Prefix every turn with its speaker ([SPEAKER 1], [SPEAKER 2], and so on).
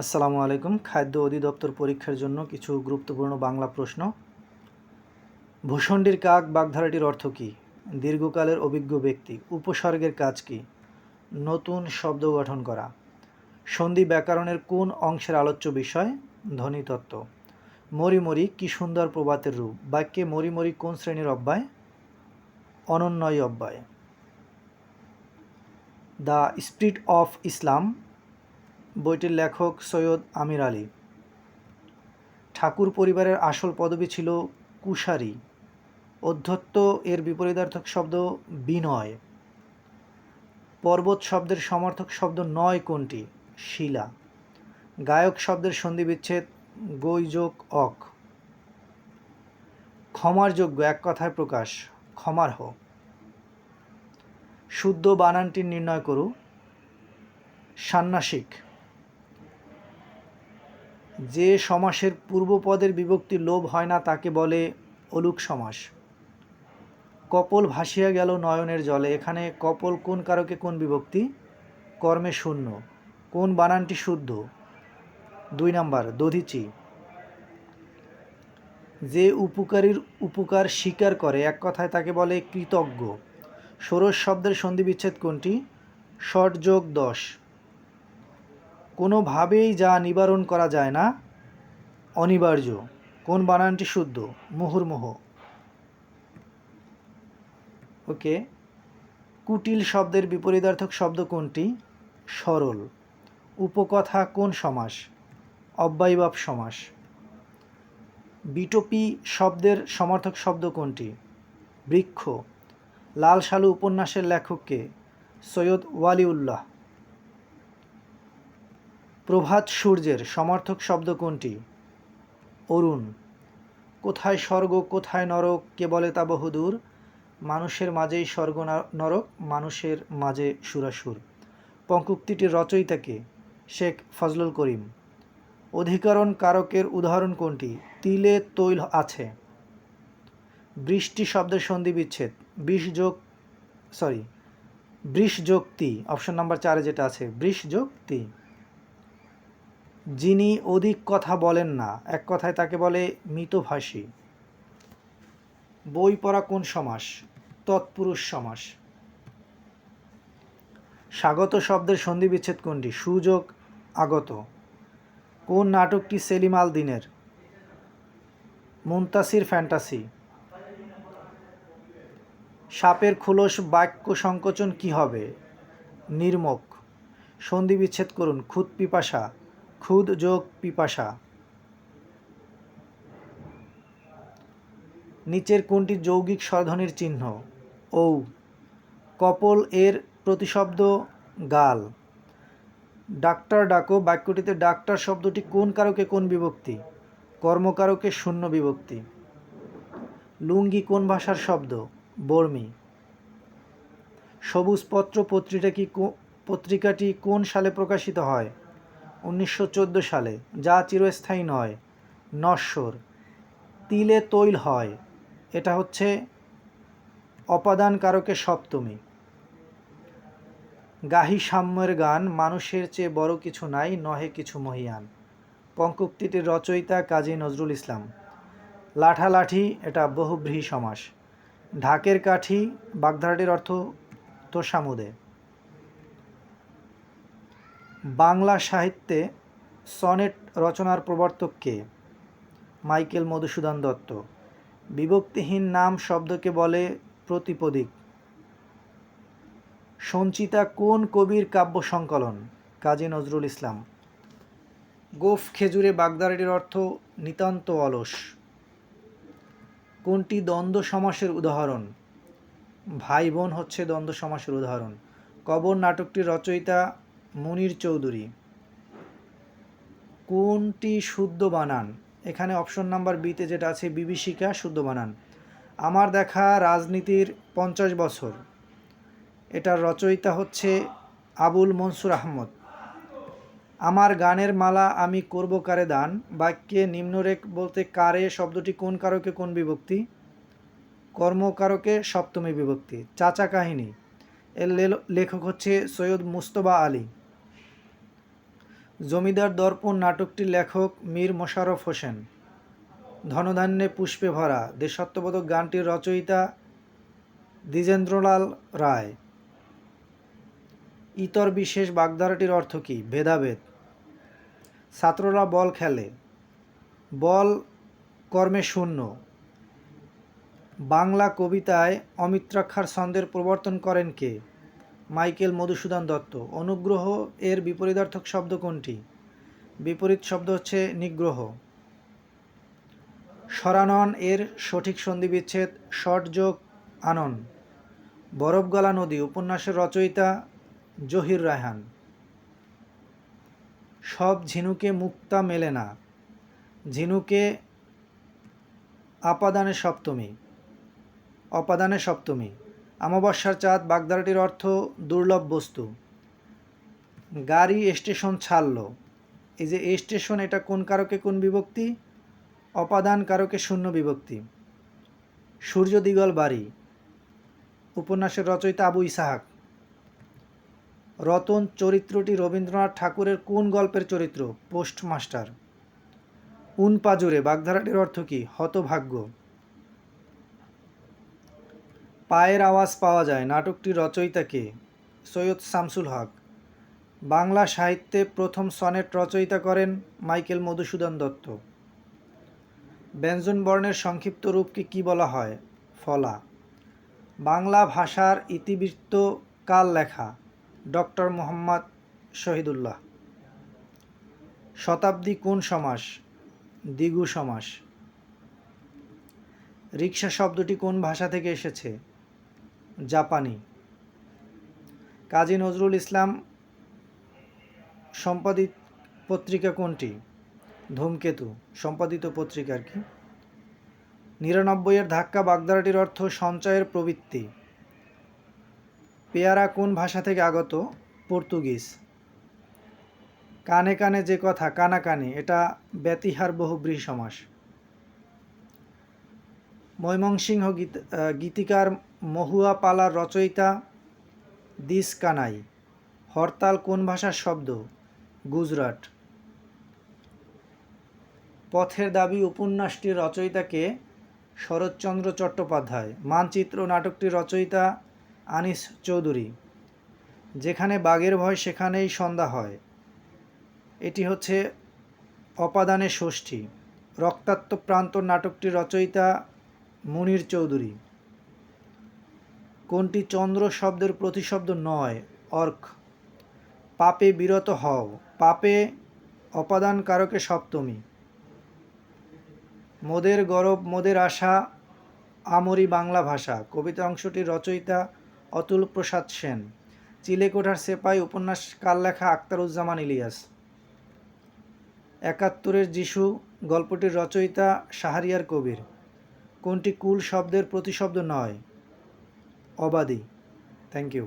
[SPEAKER 1] আসসালামু আলাইকুম। খাদ্য অধিদপ্তর পরীক্ষার জন্য কিছু গুরুত্বপূর্ণ বাংলা প্রশ্ন। ভূষণ্ডির কাক বাগধারাটির অর্থ কী? দীর্ঘকালের অভিজ্ঞ ব্যক্তি, উপসর্গের কাজ কী? নতুন শব্দ গঠন করা। সন্ধি ব্যাকরণের কোন অংশের আলোচ্য বিষয়? ধ্বনিতত্ত্ব মরিমরি কি সুন্দর প্রবাতের রূপ? বাক্যে মরিমরি কোন শ্রেণির অব্যয়? অনন্যয় অব্যয়। দ্য স্পিরিট অফ ইসলাম বইটির লেখক সৈয়দ আমির আলী। ঠাকুর পরিবারের আসল পদবি ছিল কুশারি। অধ্যত্ত এর বিপরীতার্থক শব্দ বিনয়। পর্বত শব্দের সমর্থক শব্দ নয় কোনটি? শিলা। গায়ক শব্দের সন্ধি বিচ্ছেদ গৈযোগ অক। ক্ষমার যোগ্য, এক কথায় প্রকাশ ক্ষমার হ শুদ্ধ বানানটি নির্ণয় করু। সান্নাসিক। যে সমাসের পূর্বপদের বিভক্তি লোভ হয় না তাকে বলে অলুক সমাস। কপল ভাসিয়া গেল নয়নের জলে। এখানে কপল কোন কারকে কোন বিভক্তি? কর্মে শূন্য। কোন বানানটি শুদ্ধ? দুই নাম্বার, দধিচি। যে উপকারীর উপকার স্বীকার করে, এক কথায় তাকে বলে কৃতজ্ঞ। ষোড়শ শব্দের সন্ধি বিচ্ছেদ কোনটি? ষট যোগ দশ। কোনোভাবেই যা নিবারণ করা যায় না, অনিবার্য। কোন বানানটি শুদ্ধ? মুহুর্মুহ। ওকে কুটিল শব্দের বিপরীতার্থক শব্দ কোনটি? সরল। উপকথা কোন সমাস? অব্যয়ভাব সমাস। বিটপি শব্দের সমর্থক শব্দ কোনটি? বৃক্ষ। লাল সালু উপন্যাসের লেখককে সৈয়দ ওয়ালিউল্লাহ প্রভাত সূর্যের সমর্থক শব্দ কোনটি? অরুণ। কোথায় স্বর্গ, কোথায় নরক, কে বলে তা বহুদূর? মানুষের মাঝেই স্বর্গ নরক, মানুষের মাঝে সুরাসুর। পঙ্কুক্তিটির রচয়িতাকে শেখ ফজলুল করিম। অধিকরণ কারকের উদাহরণ কোনটি? তিলে তৈল আছে। বৃষ্টি শব্দের সন্ধি বিচ্ছেদ। বিষ যোগ সরি বৃষ যোগ তি অপশন নাম্বার চারে যেটা আছে, বৃষ যোগ তি। যিনি অধিক কথা বলেন না, এক কথায় তাকে বলে মৃতভাষী। বই পড়া কোন সমাস? তৎপুরুষ সমাস। স্বাগত শব্দের সন্ধি বিচ্ছেদ কোনটি? সুযোগ, আগত। কোন নাটকটি সেলিম আল দিনের? মুন্তাসির ফ্যান্টাসি। সাপের খোলস বাক্য সংকোচন কি হবে? নির্মক। সন্ধি বিচ্ছেদ করুন, খুদ পিপাসা। খুদ যোগ পিপাসা। নিচের কোনটি যৌগিক স্বরধ্বনির চিহ্ন? ঔ। কপল এর প্রতিশব্দ গাল। ডাক্তার ডাকো, বাক্যটিতে ডাক্তার শব্দটি কোন কারকে কোন বিভক্তি? কর্মকারকে শূন্য বিভক্তি। লুঙ্গি কোন ভাষার শব্দ? বর্মি। সবুজ পত্র পত্রিকাটি পত্রিকাটি কোন সালে প্রকাশিত হয়? উনিশশো চোদ্দ সালে যা চিরস্থায়ী নয়, নশ্বর। তিলে তৈল হয়। এটা হচ্ছে অপাদান কারকে সপ্তমী। গাহি সাম্যের গান, মানুষের চেয়ে বড় কিছু নাই, নহে কিছু মহিয়ান। পঙ্কুক্তিটির রচয়িতা কাজী নজরুল ইসলাম। লাঠালাঠি, এটা বহুব্রীহী সমাস। ঢাকের কাঠি, বাগধারাটির অর্থ তোষামুদে। বাংলা সাহিত্যে সনেট রচনার প্রবর্তক কে? মাইকেল মধুসূদন দত্ত। বিভক্তিহীন নাম শব্দকে বলে প্রতিপদিক। সঞ্চিতা কোন কবির কাব্য সংকলন? কাজী নজরুল ইসলাম। গোফ খেজুরে বাগদারিটির অর্থ নিতান্ত অলস। কোনটি দ্বন্দ্ব সমাসের উদাহরণ? ভাই বোন হচ্ছে দ্বন্দ্ব সমাসের উদাহরণ। কবর নাটকটির রচয়িতা মুনির চৌধুরী। কোনটি শুদ্ধ বানান? এখানে অপশন নাম্বার বিতে যেটা আছে, বিভীষিকা শুদ্ধ বানান। আমার দেখা রাজনীতির পঞ্চাশ বছর। এটার রচয়িতা হচ্ছে আবুল মনসুর আহমদ। আমার গানের মালা আমি করব কারে দান? বাক্যে নিম্নরেখ বলতে কারে, শব্দটি কোন কারকে কোন বিভক্তি? কর্মকারকে সপ্তমী বিভক্তি। চাচা কাহিনী। এর লেখক হচ্ছে সৈয়দ মুস্তবা আলী। জমিদার দর্পণ নাটকটির লেখক মীর মোশাররফ হোসেন। ধনধান্যে পুষ্পে ভরা দেশাত্মবোধক গানটির রচয়িতা দ্বিজেন্দ্রলাল রায়। ইতর বিশেষ বাগধারাটির অর্থ কী? ভেদাভেদ। ছাত্ররা বল খেলে। বল কর্মে শূন্য। বাংলা কবিতায় অমিত্রাক্ষার ছন্দের প্রবর্তন করেন কে? মাইকেল মধুসূদন দত্ত। অনুগ্রহ এর বিপরীতার্থক শব্দ কোনটি? বিপরীত শব্দ হচ্ছে নিগ্রহ। সরানন এর সঠিক সন্ধিবিচ্ছেদ শট যোগ আনন। বরফগলা নদী, উপন্যাসের রচয়িতা জহির রায়হান। সব ঝিনুকে মুক্তা মেলে না। ঝিনুকে আপাদানে সপ্তমী। অপাদানে সপ্তমী। অমাবস্যার চাঁদ বাগদারাটির অর্থ দুর্লভ বস্তু। গাড়ি স্টেশন ছাড়ল। এই যে স্টেশন, এটা কোন কারকে কোন বিভক্তি? অপাদান কারকে শূন্য বিভক্তি। সূর্য দিগল বাড়ি। উপন্যাসের রচয়িতা আবু ইসাহাক। রতন চরিত্রটি রবীন্দ্রনাথ ঠাকুরের কোন গল্পের চরিত্র? পোস্টমাস্টার। উন পাজুরে বাগধারাটির অর্থ কী? হতভাগ্য। পায়ের আওয়াজ পাওয়া যায়। নাটকটি রচয়িতা কে? সৈয়দ শামসুল হক। বাংলা সাহিত্যে প্রথম সনেট রচয়িতা করেন মাইকেল মধুসূদন দত্ত। ব্যঞ্জন বর্ণের সংক্ষিপ্ত রূপকে কি বলা হয়? ফলা। বাংলা ভাষার ইতিবৃত্ত কাল লেখা ডক্টর মোহাম্মদ শহীদুল্লাহ। শতাব্দী কোন সমাস? দ্বিগু সমাস। রিক্সা শব্দটি কোন ভাষা থেকে এসেছে? জাপানি। কাজী নজরুল ইসলাম সম্পাদিত পত্রিকা কোনটি? ধূমকেতু, সম্পাদিত পত্রিকা আর কি। নিরানব্বইয়ের ধাক্কা বাগদারাটির অর্থ সঞ্চয়ের প্রবৃত্তি। পেয়ারা কোন ভাষা থেকে আগত? পর্তুগিজ। কানে কানে যে কথা, কানা কানে, এটা ব্যতিহার বহুব্রীহি সমাস ময়মনসিংহ গীত গীতিকার মহুয়া পালার রচয়িতা দিস কানাই হরতাল কোন ভাষার শব্দ? গুজরাট। পথের দাবি উপন্যাসটির রচয়িতাকে শরৎচন্দ্র চট্টোপাধ্যায়, মানচিত্র নাটকটির রচয়িতা আনিস চৌধুরী। যেখানে বাঘের ভয় সেখানেই সন্ধ্যা হয়। এটি হচ্ছে অপাদানে ষষ্ঠী। রক্তাক্ত প্রান্তর নাটকটির রচয়িতা মুনির চৌধুরী। কোনটি চন্দ্র শব্দের প্রতিশব্দ নয়? অর্ক। পাপে বিরত হও। পাপে অপাদান কারকে সপ্তমী। মোদের গরব, মোদের আশা, আমরি বাংলা ভাষা। কবিতা অংশটির রচয়িতা অতুল প্রসাদ সেন। চিলেকোঠার সেপাই উপন্যাস কাল লেখা আক্তারুজ্জামান ইলিয়াস। একাত্তরের যিশু গল্পটির রচয়িতা শাহরিয়ার কবির। কোনটি কুল শব্দের প্রতিশব্দ নয়? অবাদি থ্যাংক ইউ